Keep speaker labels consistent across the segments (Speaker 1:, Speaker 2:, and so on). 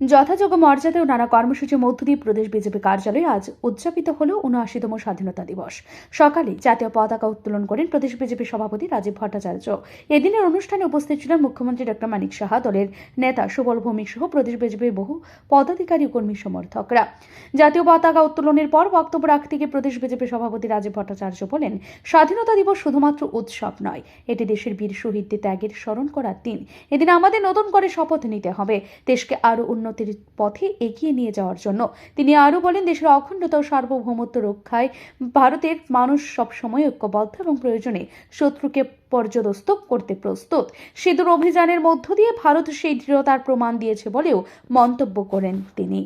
Speaker 1: যথাযোগ্য মর্যাদা ও নানা কর্মসূচির মধ্য দিয়ে প্রদেশ বিজেপি কার্যালয়ে আজ উদযাপিত হল উনআশিতম স্বাধীনতা দিবস। সকালে জাতীয় পতাকা উত্তোলন করেন প্রদেশ বিজেপি সভাপতি রাজীব ভট্টাচার্য। এদিনের অনুষ্ঠানে উপস্থিত ছিলেন মুখ্যমন্ত্রী ডক্টর মানিক সাহা, দলের নেতা সুবল ভৌমিক সহ প্রদেশ বিজেপির বহু পদাধিকারী কর্মী সমর্থকরা। জাতীয় পতাকা উত্তোলনের পর বক্তব্য রাখতে গিয়ে প্রদেশ বিজেপি সভাপতি রাজীব ভট্টাচার্য বলেন, স্বাধীনতা দিবস শুধুমাত্র উৎসব নয়, এটি দেশের বীর শহীদদের ত্যাগের স্মরণ করার দিন। এদিন আমাদের নতুন করে শপথ নিতে হবে। দেশকে আরও উন্নতির পথে এগিয়ে নিয়ে যাওয়ার জন্য। তিনি আরও বলেন, দেশের অখণ্ডতা ও সার্বভৌমত্ব রক্ষায় ভারতের মানুষ সবসময় ঐক্যবদ্ধ এবং প্রয়োজনে শত্রুকে পর্যদস্ত করতে প্রস্তুত। সিঁদুর অভিযানের মধ্য দিয়ে ভারত সেই দৃঢ়তার প্রমাণ দিয়েছে বলেও মন্তব্য করেন তিনি।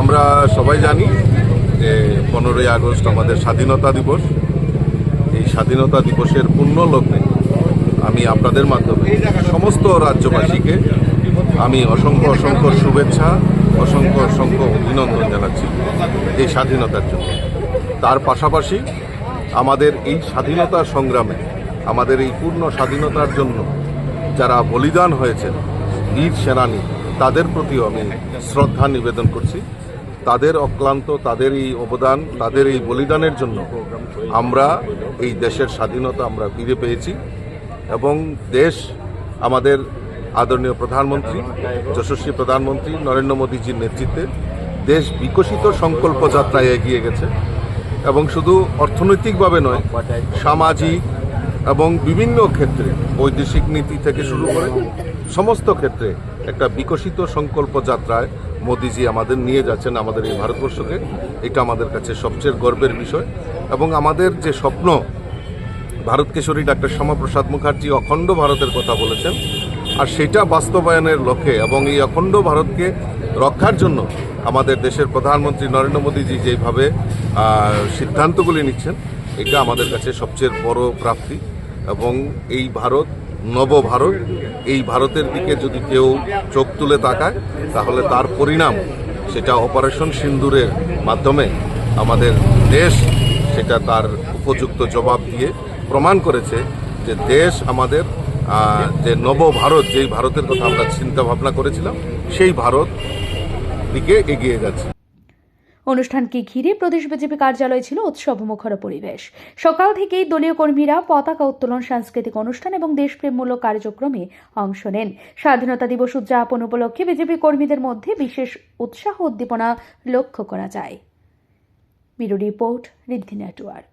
Speaker 2: আমরা সবাই জানি যে পনেরোই আগস্ট আমাদের স্বাধীনতা দিবস। এই স্বাধীনতা দিবসের পূর্ণ লগ্নে আমি আপনাদের মাধ্যমে সমস্ত রাজ্যবাসীকে আমি অসংখ্য অসংখ্য শুভেচ্ছা, অসংখ্য অসংখ্য অভিনন্দন জানাচ্ছি এই স্বাধীনতার জন্য। তার পাশাপাশি আমাদের এই স্বাধীনতা সংগ্রামে, আমাদের এই পূর্ণ স্বাধীনতার জন্য যারা বলিদান হয়েছেন, বীর সেনানী, তাদের প্রতিও আমি শ্রদ্ধা নিবেদন করছি। তাদের অক্লান্ত, তাদের এই অবদান, তাদের এই বলিদানের জন্য আমরা এই দেশের স্বাধীনতা আমরা ফিরে পেয়েছি এবং দেশ আমাদের আদরণীয় প্রধানমন্ত্রী, যশস্বী প্রধানমন্ত্রী নরেন্দ্র মোদীজির নেতৃত্বে দেশ বিকশিত সংকল্প যাত্রায় এগিয়ে গেছে। এবং শুধু অর্থনৈতিকভাবে নয়, সামাজিক এবং বিভিন্ন ক্ষেত্রে, বৈদেশিক নীতি থেকে শুরু করে সমস্ত ক্ষেত্রে একটা বিকশিত সংকল্প যাত্রায় মোদিজি আমাদের নিয়ে যাচ্ছেন আমাদের এই ভারতবর্ষকে। এটা আমাদের কাছে সবচেয়ে গর্বের বিষয়। এবং আমাদের যে স্বপ্ন, ভারত কেশরী ডাক্তার শ্যামাপ্রসাদ মুখার্জি অখণ্ড ভারতের কথা বলেছেন আর সেটা বাস্তবায়নের লক্ষ্যে এবং এই অখণ্ড ভারতকে রক্ষার জন্য আমাদের দেশের প্রধানমন্ত্রী নরেন্দ্র মোদীজি যেভাবে সিদ্ধান্তগুলি নিচ্ছেন, এটা আমাদের কাছে সবচেয়ে বড় প্রাপ্তি। এবং এই ভারত, নব ভারত, এই ভারতের দিকে যদি কেউ চোখ তুলে তাকায়, তাহলে তার পরিণাম সেটা অপারেশন সিন্দুরের মাধ্যমে আমাদের দেশ সেটা তার উপযুক্ত জবাব দিয়ে প্রমাণ করেছে যে দেশ আমাদের যে নব ভারত, যেই ভারতের কথা আমরা চিন্তা ভাবনা করেছিলাম, সেই ভারত দিকে এগিয়ে যাচ্ছে।
Speaker 1: অনুষ্ঠানকে ঘিরে প্রদেশ বিজেপি কার্যালয়ে ছিল উৎসব মুখর পরিবেশ। সকাল থেকেই দলীয় কর্মীরা পতাকা উত্তোলন, সাংস্কৃতিক অনুষ্ঠান এবং দেশপ্রেমমূলক কার্যক্রমে অংশ নেন। স্বাধীনতা দিবস উদযাপন উপলক্ষে বিজেপি কর্মীদের মধ্যে বিশেষ উৎসাহ উদ্দীপনা লক্ষ্য করা যায়। Report, Riddhi network.